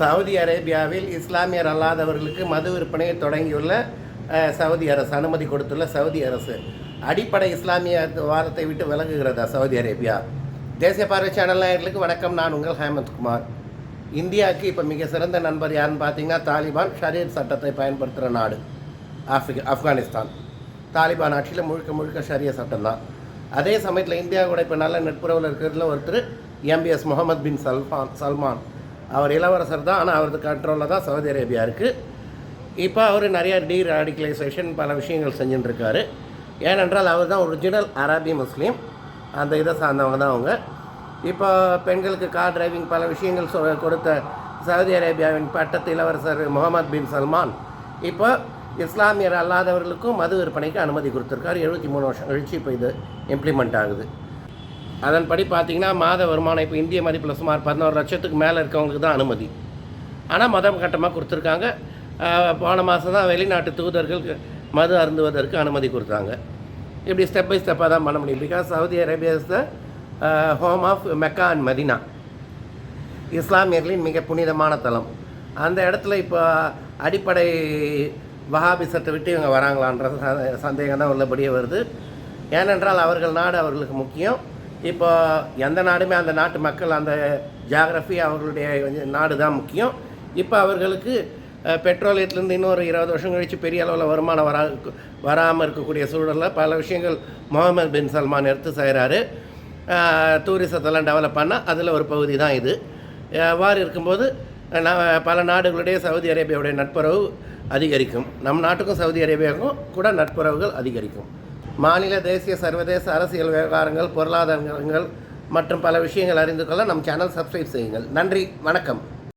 Saudi அரேபியாவில் இஸ்லாமியர் அல்லாதவர்களுக்கு மது விற்பனையை தொடங்கியுள்ள சவுதி அரசு அனுமதி கொடுத்துள்ள சவுதி அரசு. அடிப்படை இஸ்லாமிய வாரத்தை விட்டு விலகுகிறதா சவுதி அரேபியா? தேசிய பார்வை சேனல் நேயர்களுக்கு வணக்கம். நான் உங்கள் ஹேமந்த் குமார். இந்தியாவுக்கு இப்போ மிக சிறந்த நண்பர் யாருன்னு பார்த்தீங்கன்னா தாலிபான் ஷரீர் சட்டத்தை பயன்படுத்துகிற நாடு ஆஃப்ரிக்கா ஆப்கானிஸ்தான். தாலிபான் ஆட்சியில் முழுக்க முழுக்க ஷரிய சட்டம் தான் அதே சமயத்தில் இந்தியா கூட இப்போ நல்ல நட்புறவில் இருக்கிறதுல ஒருத்தர் MBS Mohammed bin Salman Salman. அவர் இளவரசர் தான் ஆனால் அவரது கண்ட்ரோலில் தான் சவுதி அரேபியா இருக்குது இப்போ அவர் நிறைய டீ ராடிகலைசேஷன் பல விஷயங்கள் செஞ்சுட்டுருக்காரு. ஏனென்றால் அவர் தான் ஒரிஜினல் அரபி முஸ்லீம் அந்த இதை சார்ந்தவங்க தான் அவங்க. இப்போ பெண்களுக்கு கார் டிரைவிங் பல விஷயங்கள் சொ கொடுத்த சவுதி அரேபியாவின் பட்டத்து இளவரசர் முகமது பின் சல்மான். இப்போ இஸ்லாமியர் அல்லாதவர்களுக்கும் மது விற்பனைக்கு அனுமதி கொடுத்துருக்காரு. எழுபத்தி மூணு வருஷம் கழிச்சு இப்போ இது இம்ப்ளிமெண்ட் ஆகுது. அதன்படி பார்த்தீங்கன்னா மாத வருமானம் இப்போ இந்திய மதிப்பில் சுமார் பதினோரு லட்சத்துக்கு மேலே இருக்கவங்களுக்கு தான் அனுமதி. ஆனால் மதம் கட்டமாக கொடுத்துருக்காங்க. போன மாதம் தான் வெளிநாட்டு தூதர்கள் மது அருந்துவதற்கு அனுமதி கொடுத்தாங்க. இப்படி ஸ்டெப் பை ஸ்டெப்பாக தான் பண்ண முடியும். Because Saudi Arabia is the home of Mecca and Medina இஸ்லாமியர்களின் மிக புனிதமான தலம். அந்த இடத்துல இப்போ அடிப்படை வஹாபிசத்தை விட்டு இவங்க வராங்களான்ற ச- சந்தேகம் தான் உள்ளபடியே வருது. ஏனென்றால் அவர்கள் நாடு அவர்களுக்கு முக்கியம். இப்போ எந்த நாடுமே அந்த நாட்டு மக்கள் அந்த ஜியாகிரஃபி அவர்களுடைய நாடு தான் முக்கியம். இப்போ அவர்களுக்கு பெட்ரோலியத்துலேருந்து இன்னொரு இருபது வருஷம் கழித்து பெரிய அளவில் வருமானம் வரா வராமல் இருக்கக்கூடிய சூழலில் பல விஷயங்கள் முகமது பின் சல்மான் எடுத்து செய்கிறாரு டூரிசத்தெல்லாம் டெவலப் பண்ணால் அதில் ஒரு பகுதி தான் இது. அவ்வாறு இருக்கும்போது நான் பல நாடுகளுடைய சவுதி அரேபியாவுடைய நட்புறவு அதிகரிக்கும். நம் நாட்டுக்கும் சவுதி அரேபியாவுக்கும் கூட நட்புறவுகள் அதிகரிக்கும். மாநில தேசிய சர்வதேச அரசியல் விவகாரங்கள் பொருளாதாரங்கள் மற்றும் பல விஷயங்கள் அறிந்து கொள்ள நம் சேனல் சப்ஸ்கிரைப் செய்யுங்கள். நன்றி வணக்கம்.